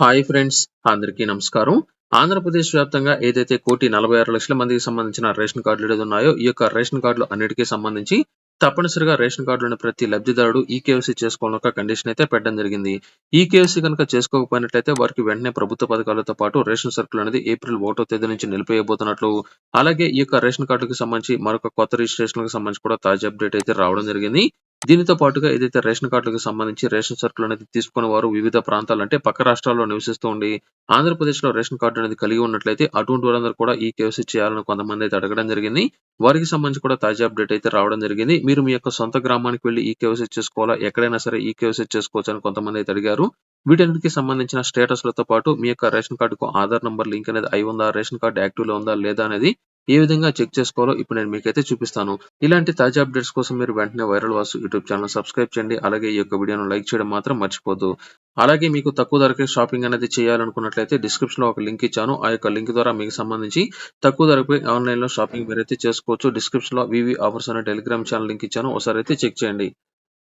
Hi friends అందరికీ నమస్కారం. ఆంధ్రప్రదేశ్ వ్యాప్తంగా ఏదైతే కోటి నలభై ఆరు లక్షల మందికి సంబంధించిన రేషన్ కార్డులు ఏదో ఉన్నాయో ఈ యొక్క రేషన్ కార్డులు అన్నిటికీ సంబంధించి తప్పనిసరిగా రేషన్ కార్డులోని ప్రతి లబ్ధిదారుడు ఈ కేవైసీ చేసుకోవాలని ఒక కండిషన్ అయితే పెట్టడం జరిగింది. ఈ కనుక చేసుకోకపోయినట్లయితే వారికి వెంటనే ప్రభుత్వ పథకాలతో పాటు రేషన్ సర్కిల్ అనేది ఏప్రిల్ ఒకటో తేదీ నుంచి నిలిపేయబోతున్నట్లు అలాగే ఈ యొక్క రేషన్ కార్డుకి సంబంధించి మరొక కొత్త రిజిస్ట్రేషన్ సంబంధించి కూడా తాజా అప్డేట్ అయితే రావడం జరిగింది. దీనితో పాటుగా ఏదైతే రేషన్ కార్డులకు సంబంధించి రేషన్ సరుకులు అనేది తీసుకున్న వారు వివిధ ప్రాంతాలు అంటే పక్క రాష్ట్రాల్లో నివసిస్తూ ఉండి ఆంధ్రప్రదేశ్లో రేషన్ కార్డు అనేది కలిగి ఉన్నట్లయితే అటువంటి వారందరూ కూడా ఈ కేవైసీ చేయాలని కొంతమంది అయితే అడగడం జరిగింది. వారికి సంబంధించి కూడా తాజా అప్డేట్ అయితే రావడం జరిగింది. మీరు మీ యొక్క సొంత గ్రామానికి వెళ్ళి ఈ కేవైసీ చేసుకోవాలా? ఎక్కడైనా సరే ఈ కేవైసీ చేసుకోవచ్చు అని కొంతమంది అయితే అడిగారు. వీటన్నిటికి సంబంధించిన స్టేటస్లతో పాటు మీ యొక్క రేషన్ కార్డుకు ఆధార్ నంబర్ లింక్ అనేది అయి ఉందా? రేషన్ కార్డు యాక్టివ్లో ఉందా? లేదా? అనేది ఏ విధంగా చెక్ చేసుకోవాలో ఇప్పుడు నేను మీకైతే చూపిస్తాను. ఇలాంటి తాజా అప్డేట్స్ కోసం మీరు వెంటనే Viral Vasu YouTube channel subscribe చేయండి. అలాగే ఈ యొక్క వీడియోను లైక్ చేయడం మాత్రం మర్చిపోద్దు అలాగే మీకు తక్కువ ధరకే షాపింగ్ అనేది చేయాలనుకున్నట్లయితే డిస్క్రిప్షన్లో ఒక లింక్ ఇచ్చాను. ఆ యొక్క లింక్ ద్వారా మీకు సంబంధించి తక్కువ ధరపై ఆన్లైన్లో షాపింగ్ మీరైతే చేసుకోవచ్చు. డిస్క్రిప్షన్లో వివి ఆఫర్స్ అనే టెలిగ్రామ్ ఛానల్ లింక్ ఇచ్చాను. ఒకసారి అయితే చెక్ చేయండి.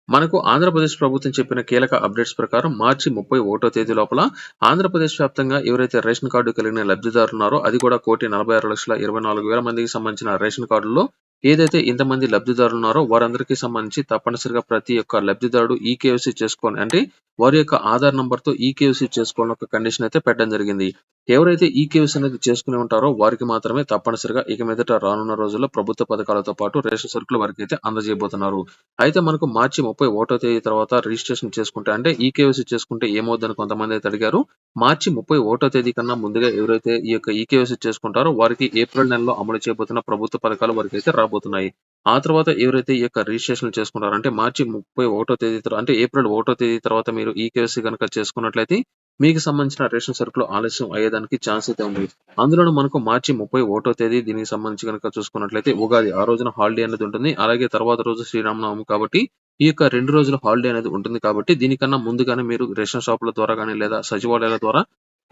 మనకు ఆంధ్రప్రదేశ్ ప్రభుత్వం చెప్పిన కీలక అప్డేట్స్ ప్రకారం మార్చి ముప్పై ఒకటో తేదీ లోపల ఆంధ్రప్రదేశ్ వ్యాప్తంగా ఎవరైతే రేషన్ కార్డు కలిగిన లబ్ధిదారులు ఉన్నారో అది కూడా కోటి నలభై ఆరు లక్షల ఇరవై నాలుగు వేల మందికి సంబంధించిన రేషన్ కార్డుల్లో ఏదైతే ఇంతమంది లబ్ధిదారులు ఉన్నారో వారందరికీ సంబంధించి తప్పనిసరిగా ప్రతి ఒక్క లబ్ధిదారుడు ఈ కేవైసీ చేసుకోని అంటే వారి యొక్క ఆధార్ నంబర్తో ఈ చేసుకోవాలని ఒక కండిషన్ అయితే పెట్టడం జరిగింది. ఎవరైతే ఈ కేవైసీ అనేది చేసుకుని ఉంటారో వారికి మాత్రమే తప్పనిసరిగా ఇక మీదట రానున్న రోజుల్లో ప్రభుత్వ పథకాలతో పాటు రేషన్ సరుకులు వారికి అయితే అందజేయబోతున్నారు. అయితే మనకు మార్చి ముప్పై ఒకటో తేదీ తర్వాత రిజిస్ట్రేషన్ చేసుకుంటే అంటే ఈ కేవైసీ చేసుకుంటే ఏమవుతుందని కొంతమంది అయితే అడిగారు. మార్చి ముప్పై ఒకటో తేదీ కన్నా ముందుగా ఎవరైతే ఈ యొక్క ఈ కేవైసీ చేసుకుంటారో వారికి ఏప్రిల్ నెలలో అమలు చేయబోతున్న ప్రభుత్వ పథకాలు వారికి అయితే రాబోతున్నాయి. ఆ తర్వాత ఎవరైతే ఈ యొక్క రిజిస్ట్రేషన్ చేసుకుంటారో అంటే మార్చి ముప్పై ఒకటో తేదీ అంటే ఏప్రిల్ ఒకటో తేదీ తర్వాత మీరు ఈ కేసు కనుక చేసుకున్నట్లయితే మీకు సంబంధించిన రేషన్ సరుకులు ఆలస్యం అయ్యేదానికి ఛాన్స్ అయితే ఉంది. అందులోనూ మనకు మార్చి ముప్పై ఒకటో తేదీ దీనికి సంబంధించి కనుక చూసుకున్నట్లయితే ఉగాది ఆ రోజున హాలిడే అనేది ఉంటుంది. అలాగే తర్వాత రోజు శ్రీరామనవమి కాబట్టి ఈ యొక్క రెండు రోజుల హాలిడే అనేది ఉంటుంది కాబట్టి దీనికన్నా ముందుగానే మీరు రేషన్ షాపుల ద్వారా కానీ లేదా సచివాలయాల ద్వారా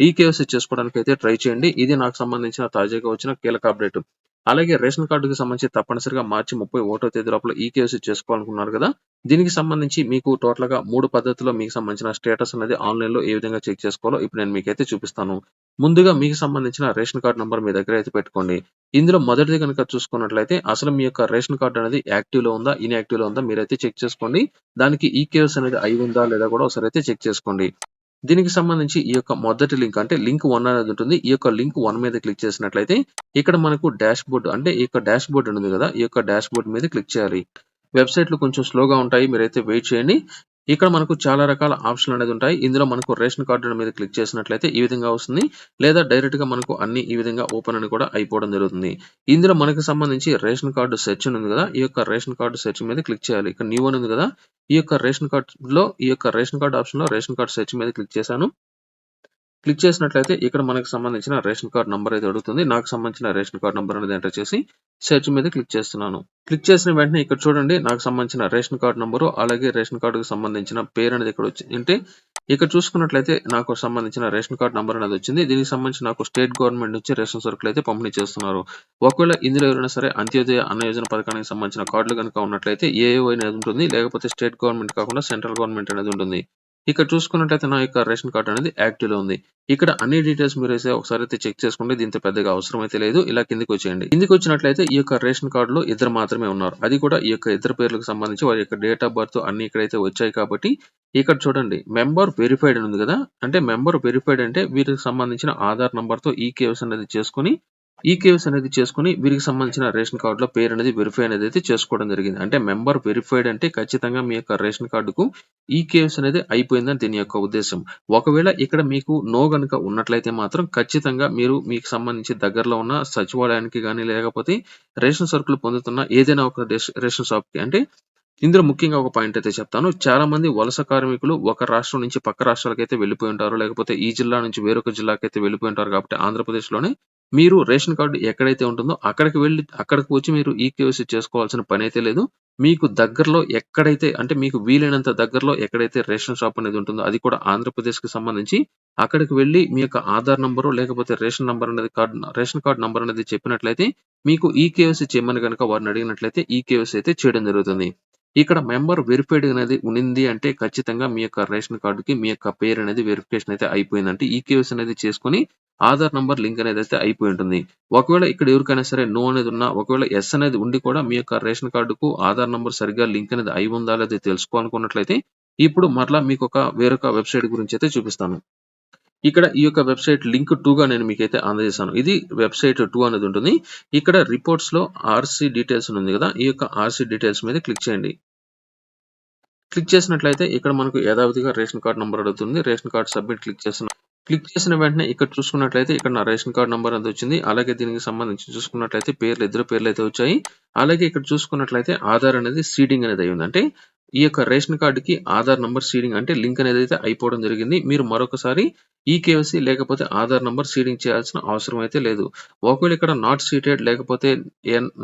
ఈ కేవైసీ చేసుకోవడానికి అయితే ట్రై చేయండి. ఇది నాకు సంబంధించిన తాజాగా వచ్చిన కీలక అప్డేట్. అలాగే రేషన్ కార్డుకి సంబంధించి తప్పనిసరిగా మార్చి ముప్పై ఒకటో తేదీ లోపల ఈ కేవైసీ చేసుకోవాలనుకున్నారు కదా దీనికి సంబంధించి మీకు టోటల్గా మూడు పద్ధతిలో మీకు సంబంధించిన స్టేటస్ అనేది ఆన్లైన్లో ఏ విధంగా చెక్ చేసుకోవాలో ఇప్పుడు నేను మీకైతే చూపిస్తాను. ముందుగా మీకు సంబంధించిన రేషన్ కార్డు నంబర్ మీ దగ్గర అయితే పెట్టుకోండి. ఇందులో మొదటిది కనుక చూసుకున్నట్లయితే అసలు మీ యొక్క రేషన్ కార్డు అనేది యాక్టివ్లో ఉందా ఇన్యాక్టివ్లో ఉందా మీరైతే చెక్ చేసుకోండి. దానికి ఈ కేవైసీ అనేది అయి ఉందా లేదా కూడా ఒకసారి అయితే చెక్ చేసుకోండి. దీనికి సంబంధించి ఈ యొక్క మొదటి లింక్ అంటే లింక్ వన్ అనేది ఉంటుంది. ఈ యొక్క లింక్ వన్ మీద క్లిక్ చేసినట్లయితే ఇక్కడ మనకు డాష్ బోర్డ్ అంటే ఈ యొక్క డాష్ బోర్డ్ ఉంది కదా ఈ యొక్క డాష్ బోర్డ్ మీద క్లిక్ చేయాలి. వెబ్సైట్లు కొంచెం స్లోగా ఉంటాయి. మీరైతే వెయిట్ చేయండి. ఇక్కడ మనకు చాలా రకాల ఆప్షన్లు అనేది ఉంటాయి. ఇందులో మనకు రేషన్ కార్డు మీద క్లిక్ చేసినట్లయితే ఈ విధంగా వస్తుంది. లేదా డైరెక్ట్గా మనకు అన్ని ఈ విధంగా ఓపెన్ అని కూడా అయిపోవడం జరుగుతుంది. ఇందులో మనకు సంబంధించి రేషన్ కార్డు సెర్చ్ ఉంది కదా. ఈ యొక్క రేషన్ కార్డు సెర్చ్ మీద క్లిక్ చేయాలి. ఇక్కడ న్యూ అని ఉంది కదా. ఈ యొక్క రేషన్ కార్డు లో ఈ యొక్క రేషన్ కార్డు ఆప్షన్లో రేషన్ కార్డు సెర్చ్ మీద క్లిక్ చేశాను. క్లిక్ చేసినట్లయితే ఇక్కడ మనకు సంబంధించిన రేషన్ కార్డ్ నంబర్ అయితే అడుగుతుంది. నాకు సంబంధించిన రేషన్ కార్డ్ నంబర్ అనేది ఎంటర్ చేసి సెర్చ్ మీద క్లిక్ చేస్తున్నాను. క్లిక్ చేసిన వెంటనే ఇక్కడ చూడండి నాకు సంబంధించిన రేషన్ కార్డ్ నంబరు అలాగే రేషన్ కార్డుకు సంబంధించిన పేరు అనేది ఇక్కడ వచ్చి అంటే ఇక్కడ చూసుకున్నట్లయితే నాకు సంబంధించిన రేషన్ కార్డ్ నంబర్ అనేది వచ్చింది. దీనికి సంబంధించి నాకు స్టేట్ గవర్నమెంట్ నుంచి రేషన్ సరుకులు అయితే పంపిణీ చేస్తున్నారు. ఒకవేళ ఇందులో ఎవరైనా సరే అంత్యోదయ అన్న యోజన పథకానికి సంబంధించిన కార్డులు కనుక ఉన్నట్లయితే ఏఏఓ అనేది ఉంటుంది. లేకపోతే స్టేట్ గవర్నమెంట్ కాకుండా సెంట్రల్ గవర్నమెంట్ అనేది ఉంటుంది. ఇక్కడ చూసుకున్నట్లయితే నా యొక్క రేషన్ కార్డు అనేది యాక్టివ్లో ఉంది. ఇక్కడ అన్ని డీటెయిల్స్ మీరు అయితే ఒకసారి అయితే చెక్ చేసుకుంటే దీంతో పెద్దగా అవసరం అయితే లేదు. ఇలా కిందికి వచ్చేయండి. కిందికి వచ్చినట్లయితే ఈ యొక్క రేషన్ కార్డు లో ఇద్దరు మాత్రమే ఉన్నారు. అది కూడా ఈ యొక్క ఇద్దరు పేర్లకు సంబంధించి వారి యొక్క డేట్ ఆఫ్ బర్త్ అన్ని ఇక్కడైతే వచ్చాయి కాబట్టి ఇక్కడ చూడండి. మెంబర్ వెరిఫైడ్ ఉంది కదా? అంటే మెంబర్ వెరిఫైడ్ అంటే వీరికి సంబంధించిన ఆధార్ నంబర్తో ఈ కేవ్స్ అనేది చేసుకుని ఈ అనేది చేసుకుని వీరికి సంబంధించిన రేషన్ కార్డు లో పేరు అనేది వెరిఫై అనేది అయితే చేసుకోవడం జరిగింది. అంటే మెంబర్ వెరిఫైడ్ అంటే ఖచ్చితంగా మీ యొక్క రేషన్ కార్డుకు ఈ అనేది అయిపోయిందని దీని యొక్క ఉద్దేశం. ఒకవేళ ఇక్కడ మీకు నో గనుక ఉన్నట్లయితే మాత్రం ఖచ్చితంగా మీరు మీకు సంబంధించి దగ్గరలో ఉన్న సచివాలయానికి కానీ లేకపోతే రేషన్ సరుకులు పొందుతున్న ఏదైనా ఒక రేషన్ షాప్కి అంటే ఇందులో ముఖ్యంగా ఒక పాయింట్ అయితే చెప్తాను. చాలా మంది వలస కార్మికులు ఒక రాష్ట్రం నుంచి పక్క రాష్ట్రాలకు అయితే వెళ్ళిపోయి ఉంటారు. లేకపోతే ఈ జిల్లా నుంచి వేరొక జిల్లాకైతే అయితే వెళ్ళిపోయి ఉంటారు. కాబట్టి ఆంధ్రప్రదేశ్లోనే మీరు రేషన్ కార్డు ఎక్కడైతే ఉంటుందో అక్కడికి వెళ్ళి అక్కడికి వచ్చి మీరు ఈ కేవైసీ చేసుకోవాల్సిన పని అయితే లేదు. మీకు దగ్గరలో ఎక్కడైతే అంటే మీకు వీలైనంత దగ్గరలో ఎక్కడైతే రేషన్ షాప్ అనేది ఉంటుందో అది కూడా ఆంధ్రప్రదేశ్కి సంబంధించి అక్కడికి వెళ్ళి మీ యొక్క ఆధార్ నంబరు లేకపోతే రేషన్ నంబర్ అనేది కార్డు రేషన్ కార్డు నంబర్ అనేది చెప్పినట్లయితే మీకు ఈ కేవైసీ చేయమని కనుక వారిని అడిగినట్లయితే ఈ కేవైసీ అయితే చేయడం జరుగుతుంది. ఇక్కడ మెంబర్ వెరిఫైడ్ అనేది ఉన్నింది అంటే ఖచ్చితంగా మీ యొక్క రేషన్ కార్డుకి మీ యొక్క పేరు అనేది వెరిఫికేషన్ అయితే అయిపోయిందంటే ఈ కేవైసీ అనేది చేసుకొని ఆధార్ నంబర్ లింక్ అనేది అయితే అయిపోయి ఉంటుంది. ఒకవేళ ఇక్కడ ఎవరికైనా సరే నో అనేది ఉన్నా ఒకవేళ ఎస్ అనేది ఉండి కూడా మీ యొక్క రేషన్ కార్డుకు ఆధార్ నంబర్ సరిగ్గా లింక్ అనేది అయి ఉందా లేదా తెలుసుకోవాలనుకున్నట్లయితే ఇప్పుడు మరలా మీకు ఒక వేరొక వెబ్సైట్ గురించి అయితే చూపిస్తాను. ఇక్కడ ఈ యొక్క వెబ్సైట్ లింక్ టూ గా నేను మీకైతే అందజేశాను. ఇది వెబ్సైట్ టూ అనేది ఉంటుంది. ఇక్కడ రిపోర్ట్స్లో ఆర్సీ డీటెయిల్స్ ఉంది కదా ఈ యొక్క ఆర్సీ డీటెయిల్స్ మీద క్లిక్ చేయండి. క్లిక్ చేసినట్లయితే ఇక్కడ మనకు యథావిధిగా రేషన్ కార్డ్ నంబర్ అడుగుతుంది. రేషన్ కార్డ్ సబ్మిట్ క్లిక్ చేసిన క్లిక్ చేసిన వెంటనే ఇక్కడ చూసుకున్నట్లయితే ఇక్కడ నా రేషన్ కార్డ్ నెంబర్ అనేది వచ్చింది. అలాగే దీనికి సంబంధించి చూసుకున్నట్లయితే పేర్లు ఇద్దరు పేర్లు అయితే వచ్చాయి. అలాగే ఇక్కడ చూసుకున్నట్లయితే ఆధార్ అనేది సీడింగ్ అనేది అయ్యింది. అంటే ఈ యొక్క రేషన్ కార్డుకి ఆధార్ నంబర్ సీడింగ్ అంటే లింక్ అనేది అయితే అయిపోవడం జరిగింది. మీరు మరొకసారి ఈ కేవైసీ లేకపోతే ఆధార్ నంబర్ సీడింగ్ చేయాల్సిన అవసరం అయితే లేదు. ఒకవేళ ఇక్కడ నాట్ సీటెడ్ లేకపోతే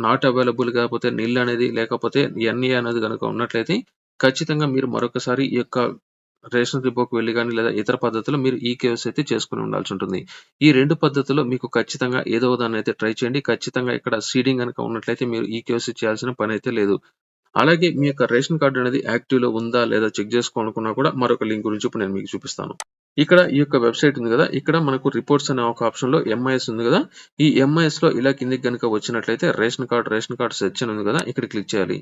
నాట్ అవైలబుల్ కాకపోతే నిల్ అనేది లేకపోతే ఎన్ఏ అనేది కనుక ఉన్నట్లయితే ఖచ్చితంగా మీరు మరొకసారి ఈ యొక్క రేషన్ డిపోకి వెళ్ళి కానీ లేదా ఇతర పద్ధతిలో మీరు ఈ కేవైసీ అయితే చేసుకుని ఉండాల్సి ఉంటుంది. ఈ రెండు పద్ధతిలో మీకు ఖచ్చితంగా ఏదో దాన్ని అయితే ట్రై చేయండి. ఖచ్చితంగా ఇక్కడ సీడింగ్ కనుక ఉన్నట్లయితే మీరు ఈ కేవైసీ చేయాల్సిన పని అయితే లేదు. అలాగే మీ యొక్క రేషన్ కార్డు అనేది యాక్టివ్లో ఉందా లేదా చెక్ చేసుకోవాలనుకున్నా కూడా మరొక లింక్ గురించి ఇప్పుడు నేను మీకు చూపిస్తాను. ఇక్కడ ఈ యొక్క వెబ్సైట్ ఉంది కదా. ఇక్కడ మనకు రిపోర్ట్స్ అనే ఒక ఆప్షన్లో ఎంఐఎస్ ఉంది కదా. ఈ ఎంఐఎస్లో ఇలా కిందికి కనుక వచ్చినట్లయితే ration card ration card section ఉంది కదా. ఇక్కడ క్లిక్ చేయాలి.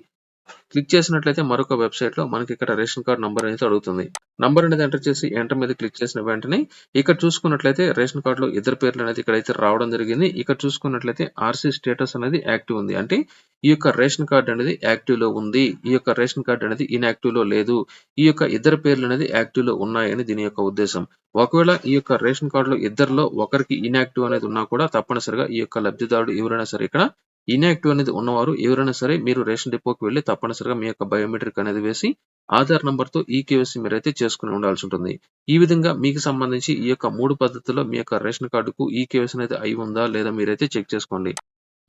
క్లిక్ చేసినట్లయితే మరొక వెబ్సైట్లో మనకి ఇక్కడ రేషన్ కార్డ్ నంబర్ అనేది అడుగుతుంది. నంబర్ అనేది ఎంటర్ చేసి ఎంటర్ మీద క్లిక్ చేసిన వెంటనే ఇక్కడ చూసుకున్నట్లయితే రేషన్ కార్డులో ఇద్దరు పేర్లు అనేది ఇక్కడైతే రావడం జరిగింది. ఇక్కడ చూసుకున్నట్లయితే ఆర్సీ స్టేటస్ అనేది యాక్టివ్ ఉంది. అంటే ఈ యొక్క రేషన్ కార్డ్ అనేది యాక్టివ్లో ఉంది. ఈ యొక్క రేషన్ కార్డ్ అనేది ఇన్యాక్టివ్లో లేదు. ఈ యొక్క ఇద్దరు పేర్లు అనేది యాక్టివ్లో ఉన్నాయని దీని యొక్క ఉద్దేశం. ఒకవేళ ఈ యొక్క రేషన్ కార్డు లో ఇద్దరిలో ఒకరికి ఇన్యాక్టివ్ అనేది ఉన్నా కూడా తప్పనిసరిగా ఈ యొక్క లబ్ధిదారుడు ఎవరైనా సరే ఇక్కడ ఇన్యాక్టివ్ అనేది ఉన్నవారు ఎవరైనా సరే మీరు రేషన్ డిపోకి వెళ్ళి తప్పనిసరిగా మీ యొక్క బయోమెట్రిక్ అనేది వేసి ఆధార్ నంబర్తో ఈ కేవైసీ మీరు అయితే చేసుకుని ఉండాల్సి ఉంటుంది. ఈ విధంగా మీకు సంబంధించి ఈ యొక్క మూడు పద్ధతుల్లో మీ యొక్క రేషన్ కార్డుకు ఈ కేవైసీ అనేది అయి ఉందా లేదా మీరైతే చెక్ చేసుకోండి.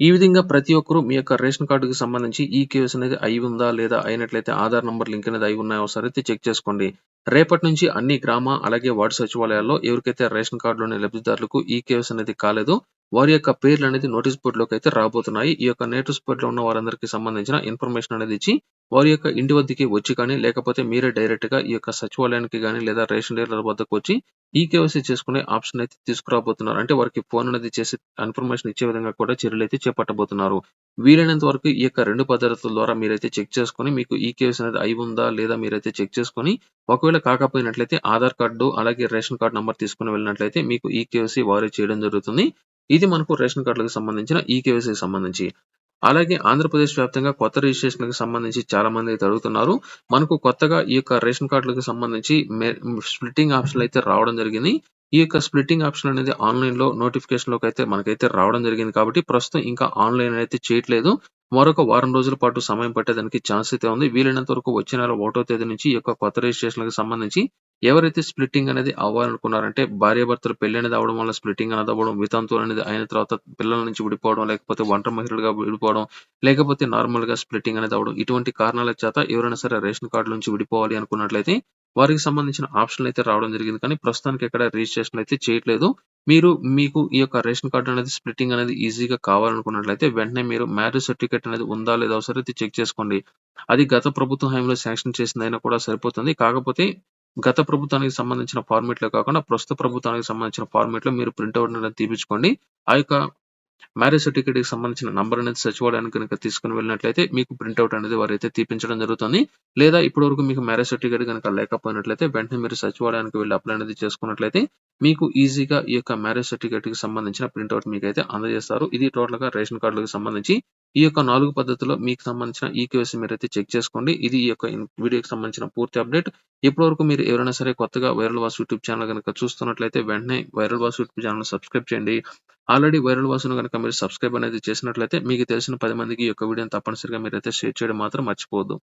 ఈ విధంగా ప్రతి ఒక్కరూ మీ యొక్క రేషన్ కార్డుకి సంబంధించి ఈ కేవైసీ అనేది అయి ఉందా లేదా అయినట్లయితే ఆధార్ నంబర్ లింక్ అనేది అయి ఉన్నాయో ఒకసారి అయితే చెక్ చేసుకోండి. రేపటి నుంచి అన్ని గ్రామ అలాగే వార్డు సచివాలయాల్లో ఎవరికైతే రేషన్ కార్డులోని లబ్ధిదారులకు ఈ కేవైసీ అనేది కాలేదో వారి యొక్క పేర్లు అనేది నోటీస్ బోర్డులోకి అయితే రాబోతున్నాయి. ఈ యొక్క నోటీస్ బోర్డులో ఉన్న వారందరికీ సంబంధించిన ఇన్ఫర్మేషన్ అనేది ఇచ్చి వారి యొక్క ఇంటి వద్దకి వచ్చి కానీ లేకపోతే మీరే డైరెక్ట్గా ఈ యొక్క సచివాలయానికి కానీ లేదా రేషన్ డీలర్ వద్దకు వచ్చి ఈ కేవైసీ చేసుకునే ఆప్షన్ అయితే తీసుకురాబోతున్నారు. అంటే వారికి ఫోన్ అనేది చేసి ఇన్ఫర్మేషన్ ఇచ్చే విధంగా కూడా చర్యలు అయితే చేపట్టబోతున్నారు. వీలైనంత వరకు ఈ యొక్క రెండు పద్ధతుల ద్వారా మీరైతే చెక్ చేసుకొని మీకు ఈ కేవైసీ అనేది అయి ఉందా లేదా మీరైతే చెక్ చేసుకొని ఒకవేళ కాకపోయినట్లయితే ఆధార్ కార్డు అలాగే రేషన్ కార్డు నంబర్ తీసుకుని వెళ్ళినట్లయితే మీకు ఈ కేవైసీ వారే చేయడం జరుగుతుంది. ఇది మనకు రేషన్ కార్డులకు సంబంధించిన ఈ సంబంధించి. అలాగే ఆంధ్రప్రదేశ్ వ్యాప్తంగా కొత్త రిజిస్ట్రేషన్కి సంబంధించి చాలా మంది అయితే అడుగుతున్నారు. మనకు కొత్తగా ఈ యొక్క రేషన్ కార్డులకు సంబంధించి స్ప్లిట్టింగ్ ఆప్షన్లు అయితే రావడం జరిగింది. ఈ యొక్క స్ప్లిట్టింగ్ ఆప్షన్ అనేది ఆన్లైన్లో నోటిఫికేషన్లోకి అయితే మనకైతే రావడం జరిగింది కాబట్టి ప్రస్తుతం ఇంకా ఆన్లైన్ అయితే చేయట్లేదు. మరొక వారం రోజుల పాటు సమయం పట్టేదానికి ఛాన్స్ అయితే ఉంది. వీలైనంత వరకు వచ్చే నెల ఒకటో తేదీ నుంచి ఈ యొక్క కొత్త రిజిస్ట్రేషన్లకు సంబంధించి ఎవరైతే స్ప్లిట్టింగ్ అనేది అవ్వాలనుకున్నారంటే భార్యాభర్తలు పెళ్ళి అనేది అవ్వడం వల్ల స్ప్లిట్టింగ్ అనేది అవ్వడం వితంతువులు అనేది అయిన తర్వాత పిల్లల నుంచి విడిపోవడం లేకపోతే ఒంటరి మహిళలుగా విడిపోవడం లేకపోతే నార్మల్గా స్ప్లిట్టింగ్ అనేది అవ్వడం ఇటువంటి కారణాల చేత ఎవరైనా సరే రేషన్ కార్డు నుంచి విడిపోవాలి అనుకున్నట్లయితే వారికి సంబంధించిన ఆప్షన్లు అయితే రావడం జరిగింది. కానీ ప్రస్తుతానికి ఎక్కడ రిజిస్ట్రేషన్ అయితే చేయట్లేదు. మీరు మీకు ఈ యొక్క రేషన్ కార్డు అనేది స్ప్లిట్టింగ్ అనేది ఈజీగా కావాలనుకున్నట్లయితే వెంటనే మీరు మ్యారేజ్ సర్టిఫికేట్ అనేది ఉందా లేదా ఒకసారి అయితే చెక్ చేసుకోండి. అది గత ప్రభుత్వం హయాంలో శాంక్షన్ చేసిందైనా కూడా సరిపోతుంది. కాకపోతే గత ప్రభుత్వానికి సంబంధించిన ఫార్మేట్లో కాకుండా ప్రస్తుత ప్రభుత్వానికి సంబంధించిన ఫార్మేట్లో మీరు ప్రింట్అవుట్ అనేది తీపించుకోండి ఆ యొక్క మ్యారేజ్ సర్టిఫికేట్‌కి సంబంధించిన నంబర్ అనేది సచివాలయానికి కనుక తీసుకుని వెళ్ళినట్లయితే మీకు ప్రింట్అవుట్ అనేది వారైతే తీపించడం జరుగుతుంది. లేదా ఇప్పటి వరకు మీకు మ్యారేజ్ సర్టిఫికేట్ కనుక లేకపోయినట్లయితే వెంటనే మీరు సచివాలయానికి వెళ్ళి అప్లై అనేది చేసుకున్నట్లయితే మీకు ఈజీగా ఈ యొక్క మ్యారేజ్ సర్టిఫికేట్‌కి సంబంధించిన ప్రింట్అవుట్ మీకు అయితే అందజేస్తారు. ఇది టోటల్గా రేషన్ కార్డులకు సంబంధించి ఈ యొక్క నాలుగు పద్ధతిలో మీకు సంబంధించిన ఈ మీరు మీరైతే చెక్ చేసుకోండి. ఇది ఈ యొక్క వీడియోకి సంబంధించిన పూర్తి అప్డేట్ ఇప్పటి వరకు మీరు ఎవరైనా సరే కొత్తగా వైరల్ వాస్ యూట్యూబ్ ఛానల్ కనుక చూస్తున్నట్లయితే వెంటనే Viral Vas YouTube channel subscribe చేయండి. ఆల్రెడీ వైరల్ వాసును కనుక మీరు సబ్స్క్రైబ్ అనేది చేసినట్లయితే మీకు తెలిసిన పది మందికి ఈ యొక్క వీడియోని తప్పనిసరిగా మీరైతే షేర్ చేయడం మాత్రం మర్చిపోవద్దు.